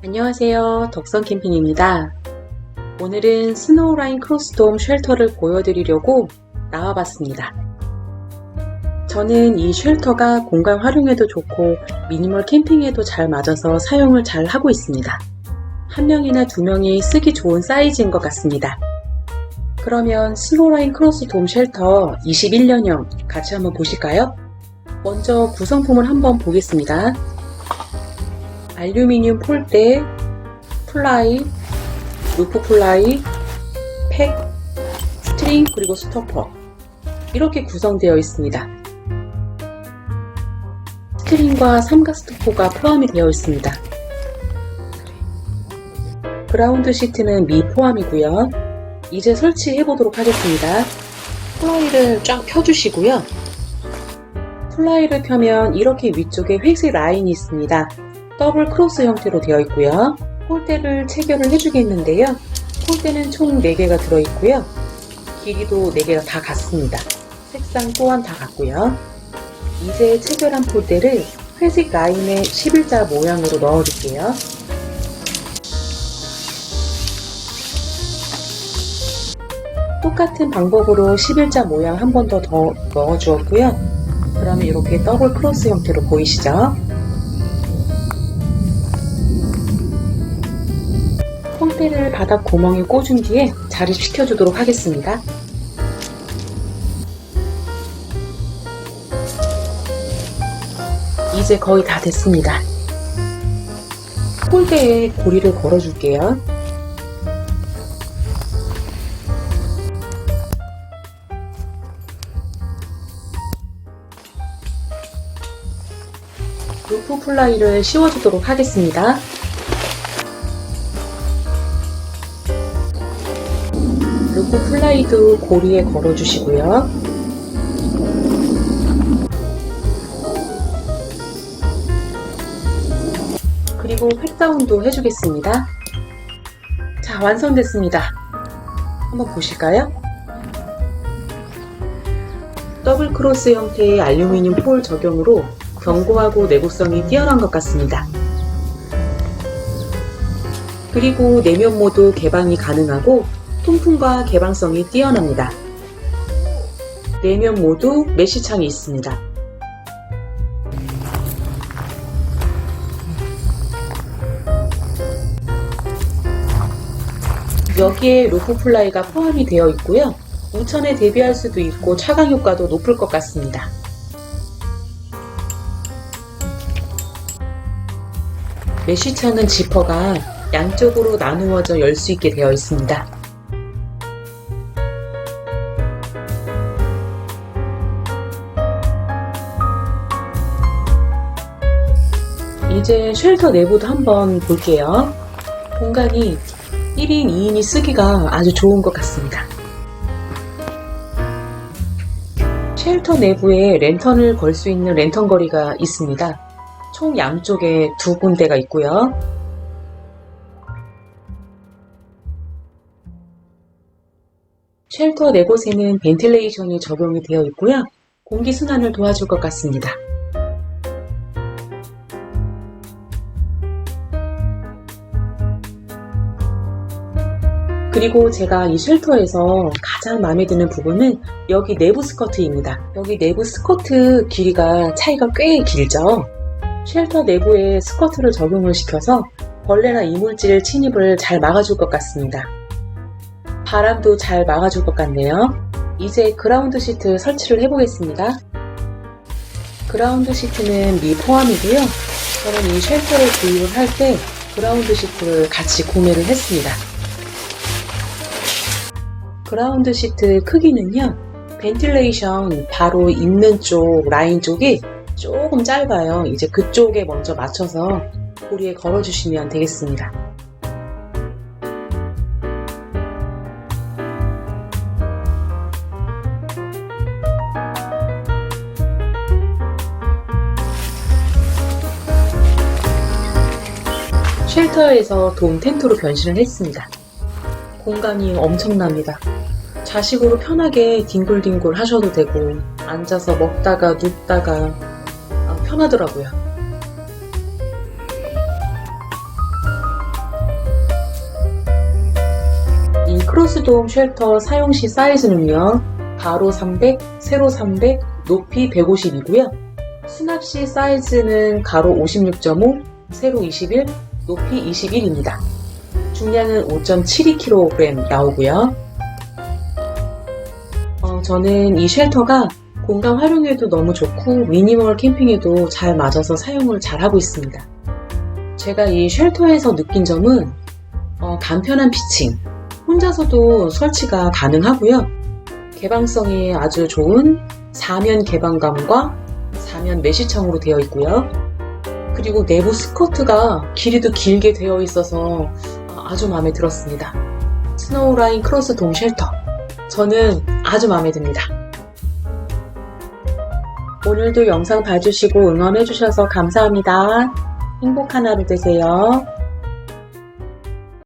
안녕하세요. 덕선 캠핑입니다. 오늘은 스노우라인 크로스돔 쉘터를 보여드리려고 나와봤습니다. 저는 이 쉘터가 공간 활용에도 좋고 미니멀 캠핑에도 잘 맞아서 사용을 잘 하고 있습니다. 한 명이나 두 명이 쓰기 좋은 사이즈인 것 같습니다. 그러면 스노우라인 크로스돔 쉘터 21년형 같이 한번 보실까요? 먼저 구성품을 한번 보겠습니다. 알루미늄 폴대, 플라이, 루프 플라이, 팩, 스트링, 그리고 스토퍼. 이렇게 구성되어 있습니다. 스트링과 삼각 스토퍼가 포함이 되어 있습니다. 그라운드 시트는 미 포함이고요. 이제 설치해 보도록 하겠습니다. 플라이를 쫙 펴주시고요. 플라이를 펴면 이렇게 위쪽에 회색 라인이 있습니다. 더블 크로스 형태로 되어 있고요. 폴대를 체결을 해주겠는데요. 폴대는 총 4개가 들어있고요. 길이도 4개가 다 같습니다. 색상 또한 다 같고요. 이제 체결한 폴대를 회색 라인의 11자 모양으로 넣어줄게요. 똑같은 방법으로 11자 모양 한 번 더 더 넣어주었고요. 그러면 이렇게 더블 크로스 형태로 보이시죠? 폴대를 바닥 구멍에 꽂은 뒤에 자립시켜 주도록 하겠습니다. 이제 거의 다 됐습니다. 폴대에 고리를 걸어줄게요. 루프 플라이를 씌워주도록 하겠습니다. 루프 플라이도 고리에 걸어주시고요. 그리고 팩다운도 해주겠습니다. 자, 완성됐습니다. 한번 보실까요? 더블 크로스 형태의 알루미늄 폴 적용으로 견고하고 내구성이 뛰어난 것 같습니다. 그리고 내면 모두 개방이 가능하고 통풍과 개방성이 뛰어납니다. 내면 모두 메쉬창이 있습니다. 여기에 루프 플라이가 포함이 되어 있고요. 우천에 대비할 수도 있고 차강 효과도 높을 것 같습니다. 메쉬창은 지퍼가 양쪽으로 나누어져 열 수 있게 되어 있습니다. 이제 쉘터 내부도 한번 볼게요. 공간이 1인, 2인이 쓰기가 아주 좋은 것 같습니다. 쉘터 내부에 랜턴을 걸 수 있는 랜턴 거리가 있습니다. 총 양쪽에 두 군데가 있고요. 쉘터 네 곳에는 벤틸레이션이 적용이 되어 있고요. 공기 순환을 도와줄 것 같습니다. 그리고 제가 이 쉘터에서 가장 마음에 드는 부분은 여기 내부 스커트입니다. 여기 내부 스커트 길이가 차이가 꽤 길죠? 쉘터 내부에 스커트를 적용을 시켜서 벌레나 이물질 침입을 잘 막아줄 것 같습니다. 바람도 잘 막아줄 것 같네요. 이제 그라운드 시트 설치를 해보겠습니다. 그라운드 시트는 미 포함이고요. 저는 이 쉘터를 구입을 할 때 그라운드 시트를 같이 구매를 했습니다. 그라운드 시트 크기는요. 벤틸레이션 바로 있는 쪽 라인 쪽이 조금 짧아요. 이제 그쪽에 먼저 맞춰서 고리에 걸어 주시면 되겠습니다. 쉘터에서 돔 텐트로 변신을 했습니다. 공간이 엄청납니다. 자식으로 편하게 뒹굴뒹굴 하셔도 되고 앉아서 먹다가 눕다가 아, 편하더라고요. 이 크로스돔 쉘터 사용 시 사이즈는요. 가로 300, 세로 300, 높이 150이고요. 수납 시 사이즈는 가로 56.5, 세로 21, 높이 21입니다. 중량은 5.72kg 나오고요. 어, 저는 이 쉘터가 공간 활용에도 너무 좋고 미니멀 캠핑에도 잘 맞아서 사용을 잘 하고 있습니다. 제가 이 쉘터에서 느낀 점은 어, 간편한 피칭, 혼자서도 설치가 가능하고요. 개방성이 아주 좋은 사면 개방감과 사면 메시청으로 되어 있고요. 그리고 내부 스커트가 길이도 길게 되어 있어서 아주 마음에 들었습니다. 스노우라인 크로스 돔 쉘터. 저는 아주 마음에 듭니다. 오늘도 영상 봐주시고 응원해주셔서 감사합니다. 행복한 하루 되세요.